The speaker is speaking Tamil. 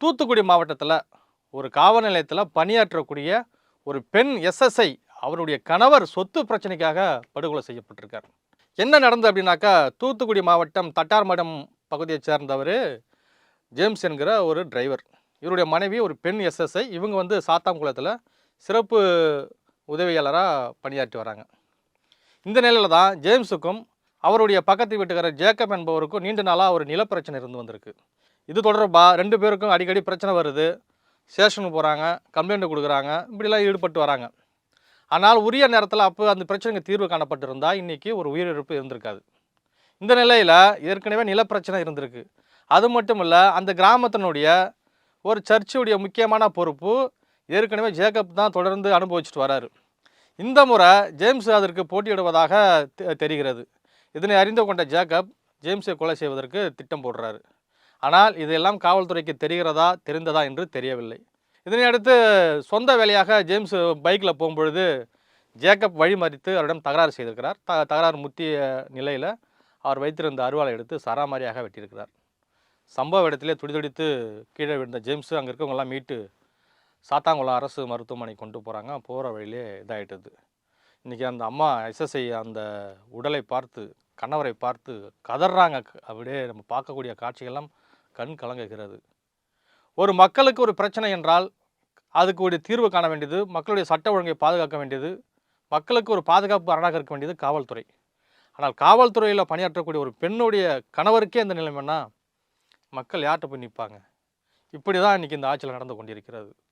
தூத்துக்குடி மாவட்டத்தில் ஒரு காவல் நிலையத்தில் பணியாற்றக்கூடிய ஒரு பெண் எஸ்எஸ்ஐ அவருடைய கணவர் சொத்து பிரச்சனைக்காக படுகொலை செய்யப்பட்டிருக்கார். என்ன நடந்தது அப்படின்னாக்கா தூத்துக்குடி மாவட்டம் தட்டார்மடம் பகுதியைச் சேர்ந்தவர் ஜேம்ஸ் என்கிற ஒரு டிரைவர். இவருடைய மனைவி ஒரு பெண் எஸ்எஸ்ஐ இவங்க வந்து சாத்தாங்குளத்தில் சிறப்பு உதவியாளராக பணியாற்றி வராங்க. இந்த நிலையில் தான் ஜேம்ஸுக்கும் அவருடைய பக்கத்து வீட்டுக்காரர் ஜேக்கப் என்பவருக்கும் நீண்ட நாளாக ஒரு நிலப்பிரச்சனை இருந்து வந்திருக்கு. இது தொடர்பாக ரெண்டு பேருக்கும் அடிக்கடி பிரச்சனை வருது. ஸ்டேஷனுக்கு போகிறாங்க கம்ப்ளைண்ட் கொடுக்குறாங்க இப்படிலாம் ஈடுபட்டு வராங்க. ஆனால் உரிய நேரத்தில் அப்போ அந்த பிரச்சனைக்கு தீர்வு காணப்பட்டிருந்தால் இன்றைக்கி ஒரு உயிரிழப்பு இருந்திருக்காது. இந்த நிலையில் ஏற்கனவே நிலப்பிரச்சனை இருந்திருக்கு. அது மட்டும் இல்லை அந்த கிராமத்தினுடைய ஒரு சர்ச்சுடைய முக்கியமான பொறுப்பு ஏற்கனவே ஜேக்கப் தான் தொடர்ந்து அனுபவிச்சுட்டு வராரு. இந்த முறை ஜேம்ஸ் அதற்கு போட்டியிடுவதாக தெ- தெரிகிறது. இதனை அறிந்து கொண்ட ஜேக்கப் ஜேம்ஸை கொலை செய்வதற்கு திட்டம் போடுறாரு. ஆனால் இதெல்லாம் காவல்துறைக்கு தெரிகிறதா தெரிந்ததா என்று தெரியவில்லை. இதனை அடுத்து சொந்த வேலையாக ஜேம்ஸ் பைக்கில் போகும்பொழுது ஜேக்கப் வழிமறித்து அவரிடம் தகராறு செய்திருக்கிறார். த தகராறு முத்திய நிலையில் அவர் வைத்திருந்த அருவாளை எடுத்து சராமாரியாக வெட்டியிருக்கிறார். சம்பவ இடத்திலே துடிதுடித்து கீழே விழுந்த ஜேம்ஸ் அங்கே இருக்கவங்கெல்லாம் மீட்டு சாத்தாங்குளம் அரசு மருத்துவமனை கொண்டு போகிறாங்க போகிற வழியிலே இதாகிட்டது இன்றைக்கி அந்த அம்மா எஸ்எஸ்ஐ அந்த உடலை பார்த்து கணவரை பார்த்து கதறாங்க அப்படியே நம்ம பார்க்கக்கூடிய காட்சிகள்லாம் கண் கலங்குகிறது. ஒரு மக்களுக்கு ஒரு பிரச்சனை என்றால் அதுக்கு தீர்வு காண வேண்டியது மக்களுடைய சட்ட ஒழுங்கை பாதுகாக்க வேண்டியது மக்களுக்கு ஒரு பாதுகாப்பு அரணாக இருக்க வேண்டியது காவல்துறை. ஆனால் காவல்துறையில் பணியாற்றக்கூடிய ஒரு பெண்ணுடைய கணவருக்கே இந்த நிலைமைன்னா மக்கள் யார்கிட்ட போய் நிற்பாங்க? இப்படி தான் இன்றைக்கி இந்த ஆட்சியில் நடந்து கொண்டிருக்கிறது.